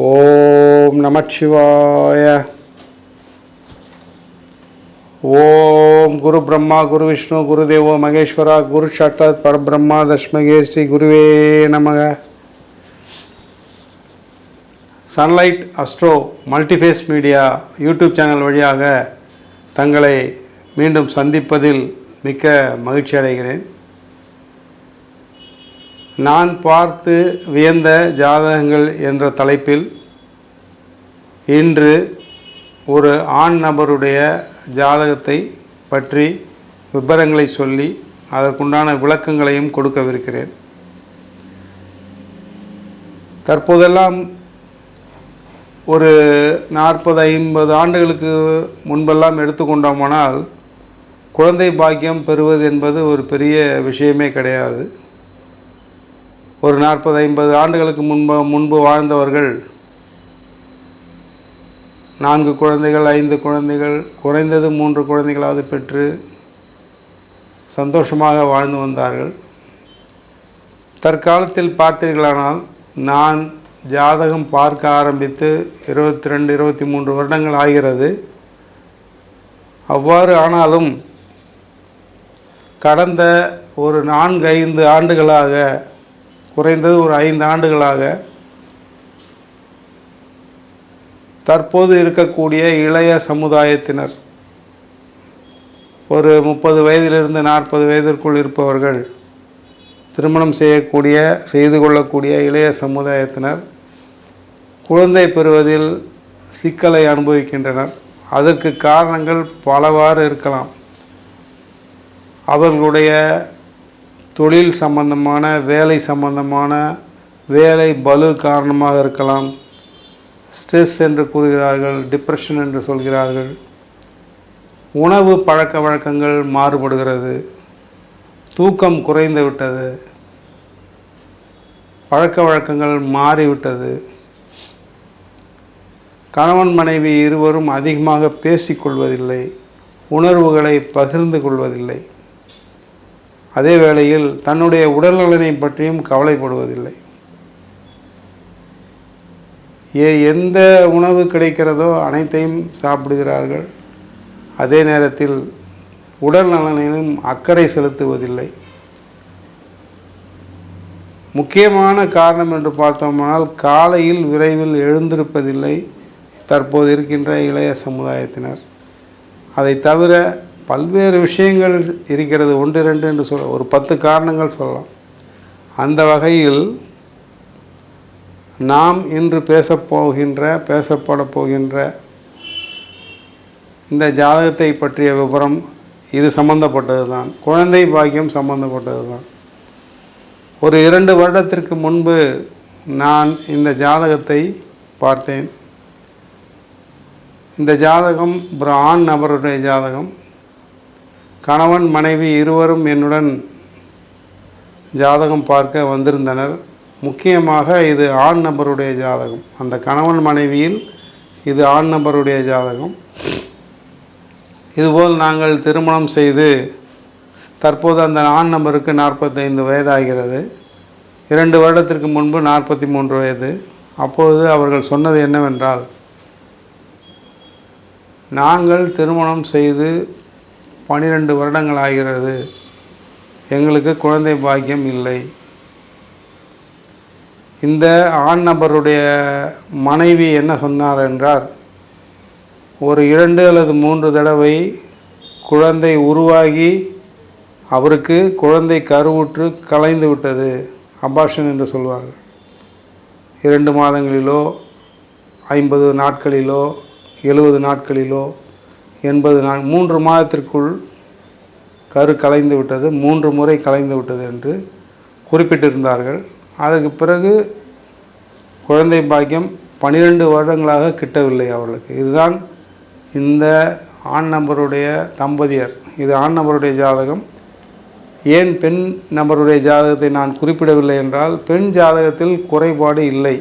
ஓம் நமச்சிவாய ஓம் குரு பிரம்மா குரு விஷ்ணு குரு தேவோ மகேஸ்வரா குரு சாட்சாத் பரபிரம்மா தஸ்மகே ஸ்ரீ குருவே நமக. Sunlight Astro multiphase media YouTube channel வழியாக தங்களை மீண்டும் சந்திப்பதில் மிக்க மகிழ்ச்சி அடைகிறேன். நான் பார்த்து வியந்த ஜாதகங்கள் என்ற தலைப்பில் இன்று ஒரு ஆண் நபருடைய ஜாதகத்தை பற்றி விபரங்களை சொல்லி அதற்குண்டான விளக்கங்களையும் கொடுக்கவிருக்கிறேன். தற்போதெல்லாம் ஒரு நாற்பது ஐம்பது ஆண்டுகளுக்கு முன்பெல்லாம் எடுத்துக்கொண்டோமானால் குழந்தை பாக்கியம் பெறுவது என்பது ஒரு பெரிய விஷயமே கிடையாது. ஒரு நாற்பது ஐம்பது ஆண்டுகளுக்கு முன்பு முன்பு வாழ்ந்தவர்கள் நான்கு குழந்தைகள் ஐந்து குழந்தைகள் குறைந்தது மூன்று குழந்தைகளாவது பெற்று சந்தோஷமாக வாழ்ந்து வந்தார்கள். தற்காலத்தில் பார்த்தீர்களானால் நான் ஜாதகம் பார்க்க ஆரம்பித்து இருபத்தி ரெண்டு இருபத்தி மூன்று வருடங்கள் ஆகிறது. அவ்வாறு ஆனாலும் கடந்த ஒரு நான்கு ஐந்து ஆண்டுகளாக குறைந்தது ஒரு ஐந்து ஆண்டுகளாக தற்போது இருக்கக்கூடிய இளைய சமுதாயத்தினர் ஒரு முப்பது வயதிலிருந்து நாற்பது வயதிற்குள் இருப்பவர்கள் திருமணம் செய்யக்கூடிய செய்து கொள்ளக்கூடிய இளைய சமுதாயத்தினர் குழந்தை பெறுவதில் சிக்கலை அனுபவிக்கின்றனர். அதற்கு காரணங்கள் பலவாறு இருக்கலாம். அவர்களுடைய தொழில் சம்பந்தமான வேலை சம்பந்தமான வேலை பலு காரணமாக இருக்கலாம். ஸ்ட்ரெஸ் என்று கூறுகிறார்கள் டிப்ரெஷன் என்று சொல்கிறார்கள். உணவு பழக்க வழக்கங்கள் மாறுபடுகிறது. தூக்கம் குறைந்து விட்டது. பழக்க வழக்கங்கள் மாறிவிட்டது. கணவன் மனைவி இருவரும் அதிகமாக பேசிக்கொள்வதில்லை. உணர்வுகளை பகிர்ந்து கொள்வதில்லை. அதே வேளையில் தன்னுடைய உடல்நலனை பற்றியும் கவலைப்படுவதில்லை. ஏ எந்த உணவு கிடைக்கிறதோ அனைத்தையும் சாப்பிடுகிறார்கள். அதே நேரத்தில் உடல் நலனிலும் அக்கறை செலுத்துவதில்லை. முக்கியமான காரணம் என்று பார்த்தோமானால் காலையில் விரைவில் எழுந்திருப்பதில்லை. தற்போது இருக்கின்ற இளைய சமுதாயத்தினர். அதை தவிர பல்வேறு விஷயங்கள் இருக்கிறது ஒன்று ரெண்டு என்று சொல்ல ஒரு பத்து காரணங்கள் சொல்லலாம். அந்த வகையில் நாம் இன்று பேசப்போகின்ற பேசப்பட போகின்ற இந்த ஜாதகத்தை பற்றிய விவரம் இது சம்பந்தப்பட்டது தான். குழந்தை பாக்கியம் சம்பந்தப்பட்டது தான். ஒரு இரண்டு வருடத்திற்கு முன்பு நான் இந்த ஜாதகத்தை பார்த்தேன். இந்த ஜாதகம் ஒரு ஆண் நபருடைய ஜாதகம். கணவன் மனைவி இருவரும் என்னுடன் ஜாதகம் பார்க்க வந்திருந்தனர். முக்கியமாக இது ஆண் நபருடைய ஜாதகம். அந்த கணவன் மனைவியில் இது ஆண் நபருடைய ஜாதகம். இதுபோல் நாங்கள் திருமணம் செய்து தற்போது அந்த ஆண் நபருக்கு நாற்பத்தைந்து வயதாகிறது. இரண்டு வருடத்திற்கு முன்பு நாற்பத்தி மூன்று வயது. அப்பொழுது அவர்கள் சொன்னது என்னவென்றால் நாங்கள் திருமணம் செய்து பனிரெண்டு வருடங்கள் ஆகிறது. எங்களுக்கு குழந்தை பாக்கியம் இல்லை. இந்த ஆண் நபருடைய மனைவி என்ன சொன்னார் என்றால் ஒரு இரண்டு அல்லது மூன்று தடவை குழந்தை உருவாகி அவருக்கு குழந்தை கருவுற்று கலைந்து விட்டது. அபாஷன் என்று சொல்வார்கள். இரண்டு மாதங்களிலோ ஐம்பது நாட்களிலோ எழுபது நாட்களிலோ என்பது நான் மூன்று மாதத்திற்குள் கரு கலைந்து விட்டது மூன்று முறை கலைந்து விட்டது என்று குறிப்பிட்டிருந்தார்கள். அதற்கு பிறகு குழந்தை பாக்கியம் பன்னிரெண்டு வருடங்களாக கிட்டவில்லை அவர்களுக்கு. இதுதான் இந்த ஆண் நபருடைய தம்பதியர் இது ஆண் நபருடைய ஜாதகம். ஏன் பெண் நபருடைய ஜாதகத்தை நான் குறிப்பிடவில்லை என்றால் பெண் ஜாதகத்தில் குறைபாடு இல்லை.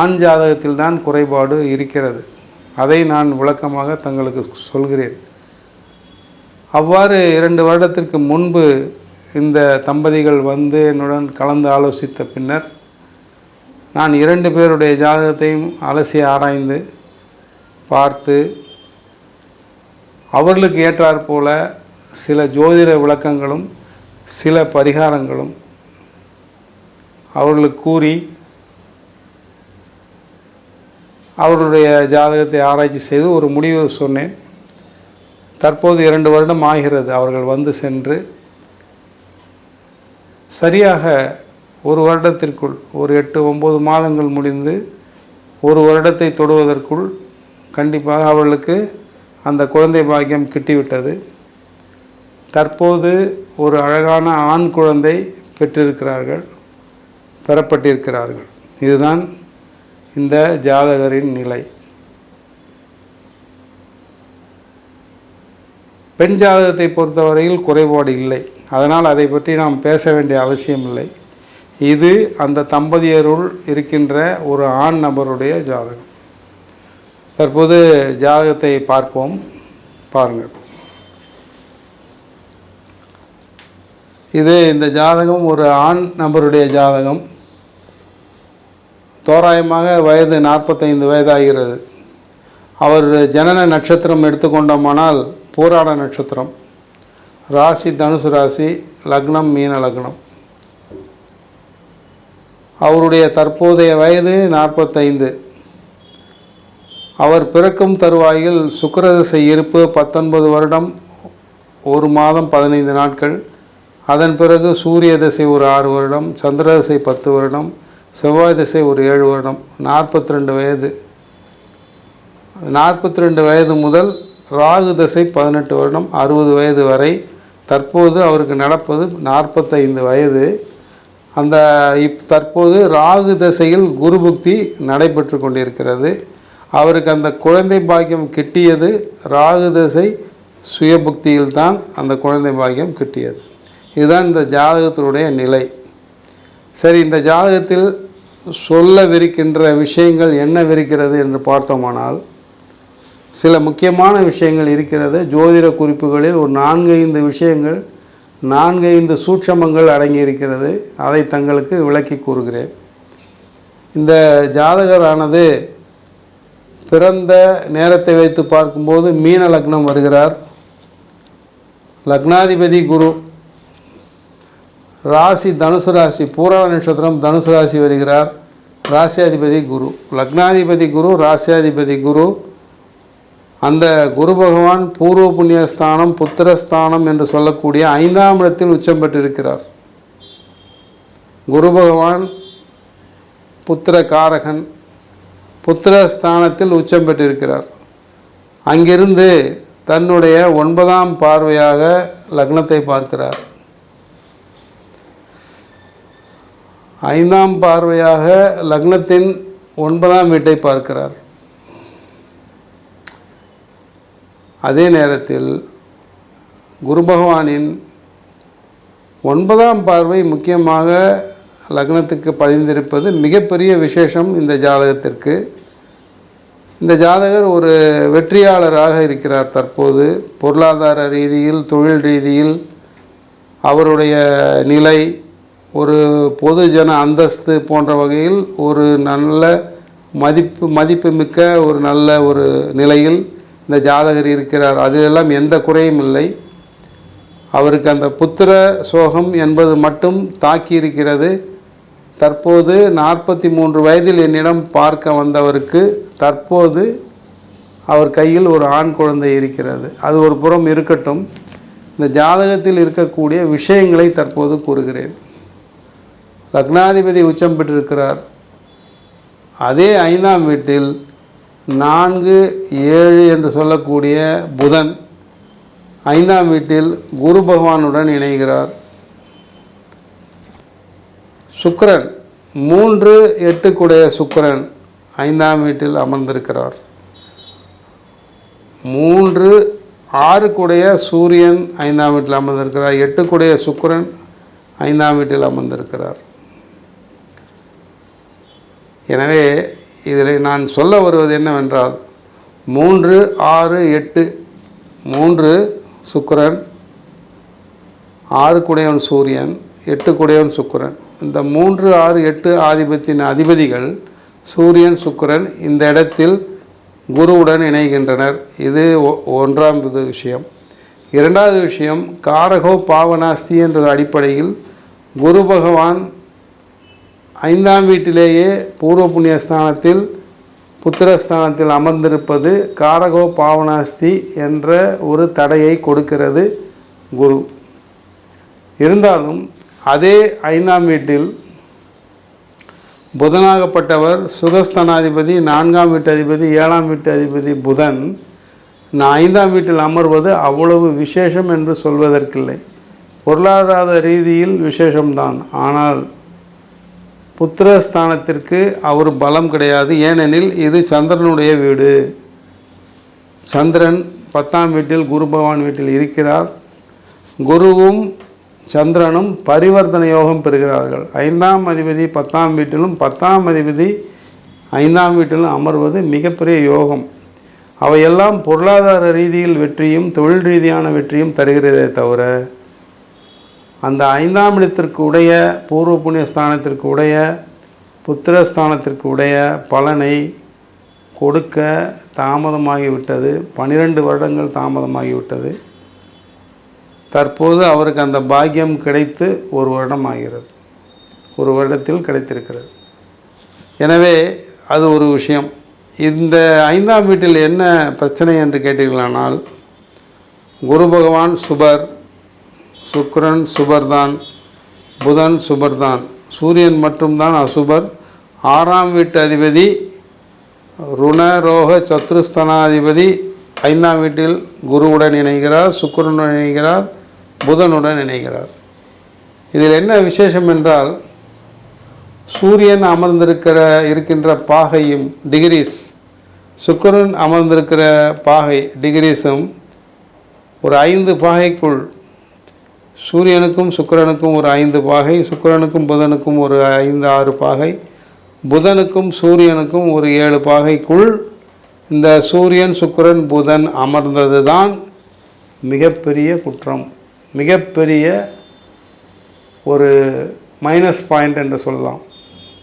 ஆண் ஜாதகத்தில் தான் குறைபாடு இருக்கிறது. அதை நான் விளக்கமாக தங்களுக்கு சொல்கிறேன். அவ்வாறு இரண்டு வருடத்திற்கு முன்பு இந்த தம்பதிகள் வந்து என்னுடன் கலந்து ஆலோசித்த பின்னர் நான் இரண்டு பேருடைய ஜாதகத்தையும் அலசி ஆராய்ந்து பார்த்து அவர்களுக்கு ஏற்றாற்போல சில ஜோதிட விளக்கங்களும் சில பரிகாரங்களும் அவர்களுக்கு கூறி அவர்களுடைய ஜாதகத்தை ஆராய்ச்சி செய்து ஒரு முடிவு சொன்னேன். தற்போது இரண்டு வருடம் ஆகிறது. அவர்கள் வந்து சென்று சரியாக ஒரு வருடத்திற்குள் ஒரு எட்டு ஒம்பது மாதங்கள் முடிந்து ஒரு வருடத்தை தொடுவதற்குள் கண்டிப்பாக அவர்களுக்கு அந்த குழந்தை பாக்கியம் கிட்டிவிட்டது. தற்போது ஒரு அழகான ஆண் குழந்தை பெற்றிருக்கிறார்கள் பெறப்பட்டிருக்கிறார்கள். இதுதான் இந்த ஜாதகரின் நிலை. பெண் ஜாதகத்தை பொறுத்தவரையில் குறைபாடு இல்லை. அதனால் அதை பற்றி நாம் பேச வேண்டிய அவசியம் இல்லை. இது அந்த தம்பதியருள் இருக்கின்ற ஒரு ஆண் நபருடைய ஜாதகம். தற்போது ஜாதகத்தை பார்ப்போம். பாருங்கள். இது இந்த ஜாதகம் ஒரு ஆண் நபருடைய ஜாதகம். தோராயமாக வயது நாற்பத்தைந்து வயதாகிறது. அவர் ஜனன நட்சத்திரம் எடுத்துக்கொண்டோமானால் பூராட நட்சத்திரம். ராசி தனுசு ராசி லக்னம் மீன லக்னம். அவருடைய தற்போதைய வயது நாற்பத்தைந்து. அவர் பிறக்கும் தருவாயில் சுக்கிரதசை இருப்பு பத்தொன்பது வருடம் ஒரு மாதம் பதினைந்து நாட்கள். அதன் பிறகு சூரிய தசை ஒரு ஆறு வருடம் சந்திரதசை பத்து வருடம் செவ்வாய் திசை ஒரு ஏழு வருடம் நாற்பத்தி ரெண்டு வயது. நாற்பத்தி ரெண்டு வயது முதல் ராகு தசை பதினெட்டு வருடம் அறுபது வயது வரை. தற்போது அவருக்கு நடப்பது நாற்பத்தைந்து வயது. அந்த இப் தற்போது ராகு தசையில் குரு புக்தி நடைபெற்று கொண்டிருக்கிறது. அவருக்கு அந்த குழந்தை பாக்கியம் கிட்டியது ராகு தசை சுயபுக்தியில்தான் அந்த குழந்தை பாக்கியம் கிட்டியது. இதுதான் இந்த ஜாதகத்தினுடைய நிலை. சரி இந்த ஜாதகத்தில் சொல்லவிருக்கின்ற விஷயங்கள் என்னவிருக்கிறது என்று பார்த்தோமானால் சில முக்கியமான விஷயங்கள் இருக்கிறது. ஜோதிட குறிப்புகளில் ஒரு நான்கு ஐந்து விஷயங்கள் நான்கு ஐந்து சூட்சமங்கள் அடங்கி இருக்கிறது. அதை தங்களுக்கு விளக்கி கூறுகிறேன். இந்த ஜாதகரானது பிறந்த நேரத்தை வைத்து பார்க்கும்போது மீன லக்னம் வருகிறார். லக்னாதிபதி குரு ராசி தனுசு ராசி பூரண நட்சத்திரம் தனுசு ராசி வருகிறார். ராசியாதிபதி குரு. லக்னாதிபதி குரு ராசியாதிபதி குரு. அந்த குரு பகவான் பூர்வ புண்ணியஸ்தானம் புத்திரஸ்தானம் என்று சொல்லக்கூடிய ஐந்தாம் இடத்தில் உச்சம் பெற்றிருக்கிறார். குரு பகவான் புத்திர காரகன் புத்திரஸ்தானத்தில் உச்சம் பெற்றிருக்கிறார். அங்கிருந்து தன்னுடைய ஒன்பதாம் பார்வையாக லக்னத்தை பார்க்கிறார். ஐந்தாம் பார்வையாக லக்னத்தின் ஒன்பதாம் வீட்டை பார்க்கிறார். அதே நேரத்தில் குரு பகவானின் ஒன்பதாம் பார்வை முக்கியமாக லக்னத்துக்கு பதிந்திருப்பது மிகப்பெரிய விசேஷம் இந்த ஜாதகத்திற்கு. இந்த ஜாதகர் ஒரு வெற்றியாளராக இருக்கிறார் தற்போது. பொருளாதார ரீதியில் தொழில் ரீதியில் அவருடைய நிலை ஒரு பொதுஜன அந்தஸ்து போன்ற வகையில் ஒரு நல்ல மதிப்பு மதிப்புமிக்க ஒரு நல்ல ஒரு நிலையில் இந்த ஜாதகர் இருக்கிறார். அதிலெல்லாம் எந்த குறையும் இல்லை. அவருக்கு அந்த புத்திர சோகம் என்பது மட்டும் தாக்கி இருக்கிறது. தற்போது நாற்பத்தி மூன்று வயதில் என்னிடம் பார்க்க வந்தவருக்கு தற்போது அவர் கையில் ஒரு ஆண் குழந்தை இருக்கிறது. அது ஒரு புறம் இருக்கட்டும். இந்த ஜாதகத்தில் இருக்கக்கூடிய விஷயங்களை தற்போது கூறுகிறேன். லக்னாதிபதி உச்சம் பெற்றிருக்கிறார். அதே ஐந்தாம் வீட்டில் நான்கு ஏழு என்று சொல்லக்கூடிய புதன் ஐந்தாம் வீட்டில் குரு பகவானுடன் இணைகிறார். சுக்கரன் மூன்று எட்டுக்குடைய சுக்கிரன் ஐந்தாம் வீட்டில் அமர்ந்திருக்கிறார். மூன்று ஆறுக்குடைய சூரியன் ஐந்தாம் வீட்டில் அமர்ந்திருக்கிறார். எட்டுக்குடைய சுக்கிரன் ஐந்தாம் வீட்டில் அமர்ந்திருக்கிறார். எனவே இதில் நான் சொல்ல வருவது என்னவென்றால் மூன்று ஆறு எட்டு மூன்று சுக்கிரன் ஆறு குடையவன் சூரியன் எட்டு குடையவன் சுக்கரன். இந்த மூன்று ஆறு எட்டு ஆதிபத்தின் அதிபதிகள் சூரியன் சுக்கிரன் இந்த இடத்தில் குருவுடன் இணைகின்றனர். இது ஒ- ஒன்றாம் இது விஷயம். இரண்டாவது விஷயம் காரகோ பாவனாஸ்தி என்ற அடிப்படையில் குரு பகவான் ஐந்தாம் வீட்டிலேயே பூர்வ புண்ணியஸ்தானத்தில் புத்திரஸ்தானத்தில் அமர்ந்திருப்பது காரகோ பாவனாஸ்தி என்ற ஒரு தடையை கொடுக்கிறது குரு. இருந்தாலும் அதே ஐந்தாம் வீட்டில் புதனாகப்பட்டவர் சுகஸ்தானாதிபதி நான்காம் வீட்டு அதிபதி ஏழாம் வீட்டு அதிபதி புதன். நான் ஐந்தாம் வீட்டில் அமர்வது அவ்வளவு விசேஷம் என்று சொல்வதற்கில்லை. பொருளாதார ரீதியில் விசேஷம்தான். ஆனால் புத்திரஸ்தானத்திற்கு அவர் பலம் கிடையாது. ஏனெனில் இது சந்திரனுடைய வீடு. சந்திரன் பத்தாம் வீட்டில் குரு பகவான் வீட்டில் இருக்கிறார். குருவும் சந்திரனும் பரிவர்த்தனை யோகம் பெறுகிறார்கள். ஐந்தாம் அதிபதி பத்தாம் வீட்டிலும் பத்தாம் அதிபதி ஐந்தாம் வீட்டிலும் அமர்வது மிகப்பெரிய யோகம். அவையெல்லாம் பொருளாதார ரீதியில் வெற்றியும் தொழில் ரீதியான வெற்றியும் தருகிறதே தவிர அந்த ஐந்தாம் இடத்திற்கு உடைய பூர்வ புண்ணிய ஸ்தானத்திற்கு உடைய புத்திரஸ்தானத்திற்கு உடைய பலனை கொடுக்க தாமதமாகிவிட்டது. பனிரெண்டு வருடங்கள் தாமதமாகிவிட்டது. தற்போது அவருக்கு அந்த பாக்கியம் கிடைத்து ஒரு வருடம் ஆகிறது. ஒரு வருடத்தில் கிடைத்திருக்கிறது. எனவே அது ஒரு விஷயம். இந்த ஐந்தாம் வீட்டில் என்ன பிரச்சனை என்று கேட்டீர்களானால் குரு பகவான் சுபர் சுக்ரன் சுபர்தான் புதன் சுபர்தான். சூரியன் மட்டும்தான் அசுபர். ஆறாம் வீட்டு அதிபதி ருணரோக சத்ருஸ்தனாதிபதி ஐந்தாம் வீட்டில் குருவுடன் இணைகிறார் சுக்கரனுடன் இணைகிறார் புதனுடன் இணைகிறார். இதில் என்ன விசேஷம் என்றால் சூரியன் அமர்ந்திருக்கிற இருக்கின்ற பாகையும் டிகிரிஸ் சுக்கரன் அமர்ந்திருக்கிற பாகை டிகிரிஸும் ஒரு ஐந்து பாகைக்குள் சூரியனுக்கும் சுக்கிரனுக்கும் ஒரு ஐந்து பாகை சுக்கிரனுக்கும் புதனுக்கும் ஒரு ஐந்து ஆறு பாகை புதனுக்கும் சூரியனுக்கும் ஒரு ஏழு பாகைக்குள் இந்த சூரியன் சுக்கிரன் புதன் அமர்ந்தது தான் மிகப்பெரிய குற்றம். மிகப்பெரிய ஒரு மைனஸ் பாயிண்ட் என்று சொல்லலாம்.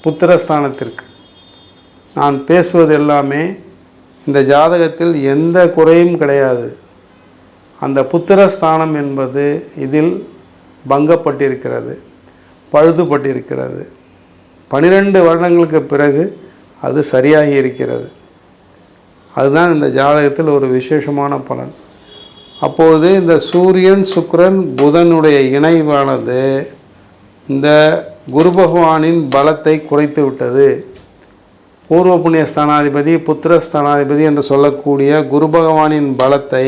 புத்திரஸ்தானத்திற்கு. நான் பேசுவது எல்லாமே இந்த ஜாதகத்தில் எந்த குறையும் கிடையாது. அந்த புத்திரஸ்தானம் என்பது இதில் பங்கப்பட்டிருக்கிறது பழுதுபட்டிருக்கிறது. பனிரெண்டு வருடங்களுக்கு பிறகு அது சரியாகி இருக்கிறது. அதுதான் இந்த ஜாதகத்தில் ஒரு விசேஷமான பலன். அப்போது இந்த சூரியன் சுக்கரன் புதனுடைய இணைவானது இந்த குரு பகவானின் பலத்தை குறைத்து விட்டது. பூர்வ புண்ணிய ஸ்தானாதிபதி புத்திர ஸ்தானாதிபதி என்று சொல்லக்கூடிய குரு பகவானின் பலத்தை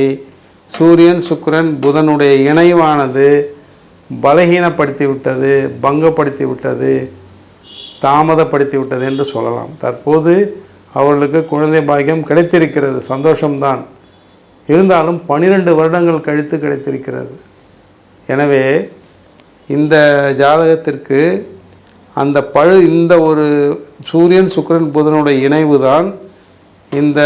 சூரியன் சுக்கிரன் புதனுடைய இணைவானது பலகீனப்படுத்தி விட்டது பங்கப்படுத்தி விட்டது தாமதப்படுத்தி விட்டது என்று சொல்லலாம். தற்போது அவர்களுக்கு குழந்தை பாக்கியம் கிடைத்திருக்கிறது சந்தோஷம்தான். இருந்தாலும் பன்னிரெண்டு வருடங்கள் கழித்து கிடைத்திருக்கிறது. எனவே இந்த ஜாதகத்திற்கு அந்த பழு இந்த ஒரு சூரியன் சுக்கிரன் புதனுடைய இணைவு தான் இந்த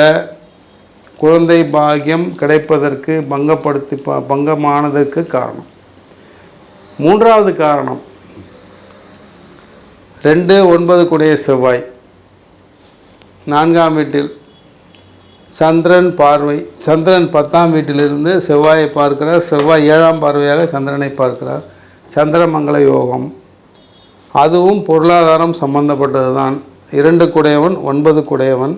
குழந்தை பாக்கியம் கிடைப்பதற்கு பங்கப்படுத்தி பங்கமானதற்கு காரணம். மூன்றாவது காரணம் ரெண்டு ஒன்பது குடைய செவ்வாய். நான்காம் வீட்டில் சந்திரன் பார்வை சந்திரன் பத்தாம் வீட்டிலிருந்து செவ்வாயை பார்க்கிறார். செவ்வாய் ஏழாம் பார்வையாக சந்திரனை பார்க்கிறார். சந்திரமங்கல யோகம். அதுவும் பொருளாதாரம் சம்பந்தப்பட்டது தான் இரண்டு குடையவன் ஒன்பது குடையவன்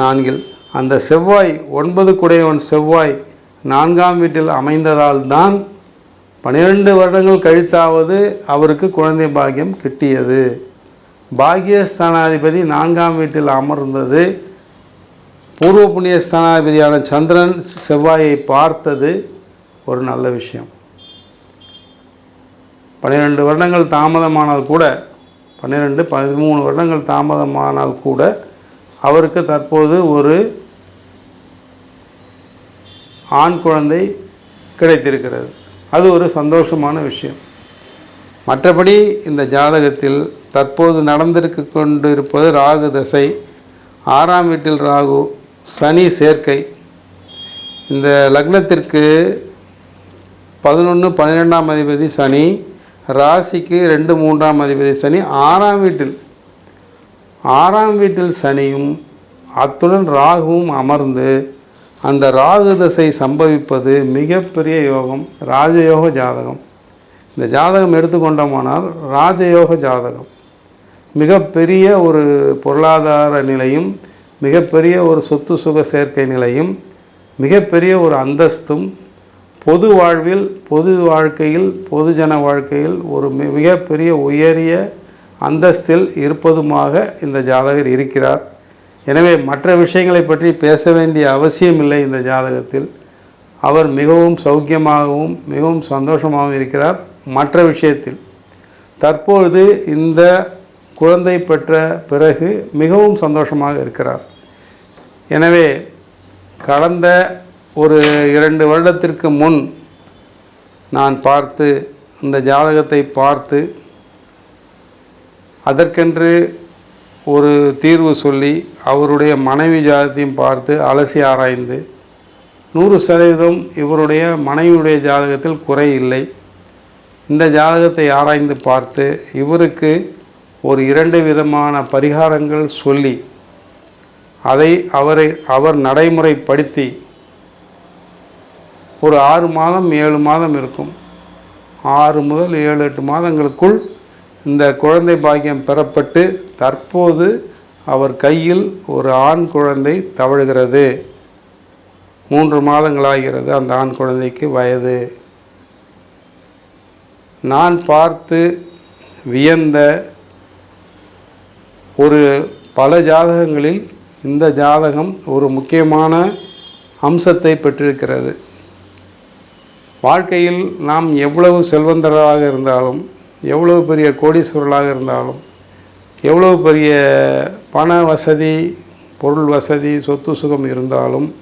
நான்கில். அந்த செவ்வாய் ஒன்பது குடையவன் செவ்வாய் நான்காம் வீட்டில் அமைந்ததால் தான் பன்னிரெண்டு வருடங்கள் கழித்தாவது அவருக்கு குழந்தை பாக்கியம் கிட்டியது. பாக்கியஸ்தானாதிபதி நான்காம் வீட்டில் அமர்ந்தது. பூர்வ புண்ணிய ஸ்தானாதிபதியான சந்திரன் செவ்வாயை பார்த்தது ஒரு நல்ல விஷயம். பன்னிரெண்டு வருடங்கள் தாமதமானால் கூட பன்னிரெண்டு பதிமூணு வருடங்கள் தாமதமானால் கூட அவருக்கு தற்போது ஒரு ஆண் குழந்தை கிடைத்திருக்கிறது. அது ஒரு சந்தோஷமான விஷயம். மற்றபடி இந்த ஜாதகத்தில் தற்போது நடந்திருக்க கொண்டிருப்பது ராகு தசை ஆறாம் வீட்டில் ராகு சனி சேர்க்கை. இந்த லக்னத்திற்கு பதினொன்று பன்னிரெண்டாம் அதிபதி சனி ராசிக்கு ரெண்டு மூன்றாம் அதிபதி சனி ஆறாம் வீட்டில். ஆறாம் வீட்டில் சனியும் அத்துடன் ராகுவும் அமர்ந்து அந்த ராகு தசை சம்பவிப்பது மிகப்பெரிய யோகம் ராஜயோக ஜாதகம். இந்த ஜாதகம் எடுத்துக்கொண்டோமானால் ராஜயோக ஜாதகம். மிகப்பெரிய ஒரு பொருளாதார நிலையும் மிகப்பெரிய ஒரு சொத்து சுக சேர்க்கை நிலையும் மிகப்பெரிய ஒரு அந்தஸ்தும் பொது வாழ்வில் பொது வாழ்க்கையில் பொதுஜன வாழ்க்கையில் ஒரு மி- மிகப்பெரிய உயரிய அந்தஸ்தில் இருப்பதுமாக இந்த ஜாதகர் இருக்கிறார். எனவே மற்ற விஷயங்களை பற்றி பேச வேண்டிய அவசியமில்லை இந்த ஜாதகத்தில். அவர் மிகவும் சௌக்கியமாகவும் மிகவும் சந்தோஷமாகவும் இருக்கிறார். மற்ற விஷயத்தில் தற்பொழுது இந்த குழந்தை பெற்ற பிறகு மிகவும் சந்தோஷமாக இருக்கிறார். எனவே கடந்த ஒரு இரண்டு வருடத்திற்கு முன் நான் பார்த்து இந்த ஜாதகத்தை பார்த்து அதற்கென்று ஒரு தீர்வு சொல்லி அவருடைய மனைவி ஜாதகத்தையும் பார்த்து அலசி ஆராய்ந்து நூறு சதவீதம் இவருடைய மனைவியுடைய ஜாதகத்தில் குறை இல்லை. இந்த ஜாதகத்தை ஆராய்ந்து பார்த்து இவருக்கு ஒரு இரண்டு விதமான பரிகாரங்கள் சொல்லி அதை அவரை அவர் நடைமுறைப்படுத்தி ஒரு ஆறு மாதம் ஏழு மாதம் இருக்கும். ஆறு முதல் ஏழு எட்டு மாதங்களுக்குள் இந்த குழந்தை பாக்கியம் பெறப்பட்டு தற்போது அவர் கையில் ஒரு ஆண் குழந்தை தவழுகிறது. மூன்று மாதங்களாகிறது அந்த ஆண் குழந்தைக்கு வயது. நான் பார்த்து வியந்த ஒரு பல ஜாதகங்களில் இந்த ஜாதகம் ஒரு முக்கியமான அம்சத்தை பெற்றிருக்கிறது. வாழ்க்கையில் நாம் எவ்வளவு செல்வந்தராக இருந்தாலும் எவ்வளோ பெரிய கோடீஸ்வரர்களாக இருந்தாலும் எவ்வளவு பெரிய பண வசதி பொருள் வசதி சொத்து சுகம் இருந்தாலும்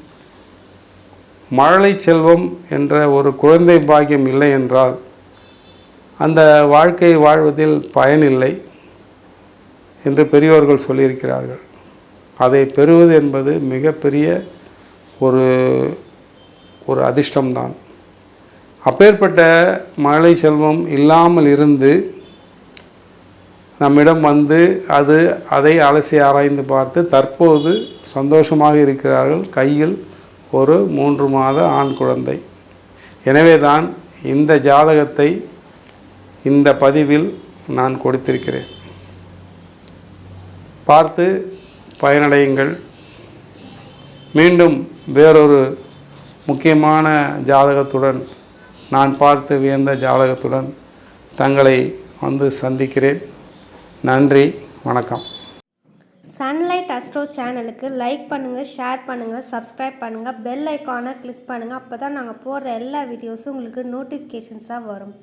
மழலை செல்வம் என்ற ஒரு குழந்தை பாக்கியம் இல்லை என்றால் அந்த வாழ்க்கை வாழ்வதில் பயனில்லை என்று பெரியோர்கள் சொல்லியிருக்கிறார்கள். அதை பெறுவது என்பது மிகப்பெரிய ஒரு ஒரு அதிர்ஷ்டம்தான். அப்பேற்பட்ட மழலை செல்வம் இல்லாமல் இருந்து நம்மிடம் வந்து அது அதை அலசி ஆராய்ந்து பார்த்து தற்போது சந்தோஷமாக இருக்கிறார்கள். கையில் ஒரு மூன்று மாத ஆண் குழந்தை. எனவே தான் இந்த ஜாதகத்தை இந்த பதிவில் நான் கொடுத்திருக்கிறேன். பார்த்து பயனடையுங்கள். மீண்டும் வேறொரு முக்கியமான ஜாதகத்துடன் நான் பார்த்து வியந்த ஜாதகத்துடன் தங்களை வந்து சந்திக்கிறேன். நன்றி வணக்கம். சன்லைட் அஸ்ட்ரோ சேனலுக்கு லைக் பண்ணுங்கள் ஷேர் பண்ணுங்கள் சப்ஸ்கிரைப் பண்ணுங்கள் பெல் ஐக்கானை கிளிக் பண்ணுங்கள் அப்போ தான் நாங்கள் போடுற எல்லா வீடியோஸும் உங்களுக்கு நோட்டிஃபிகேஷன்ஸாக வரும்.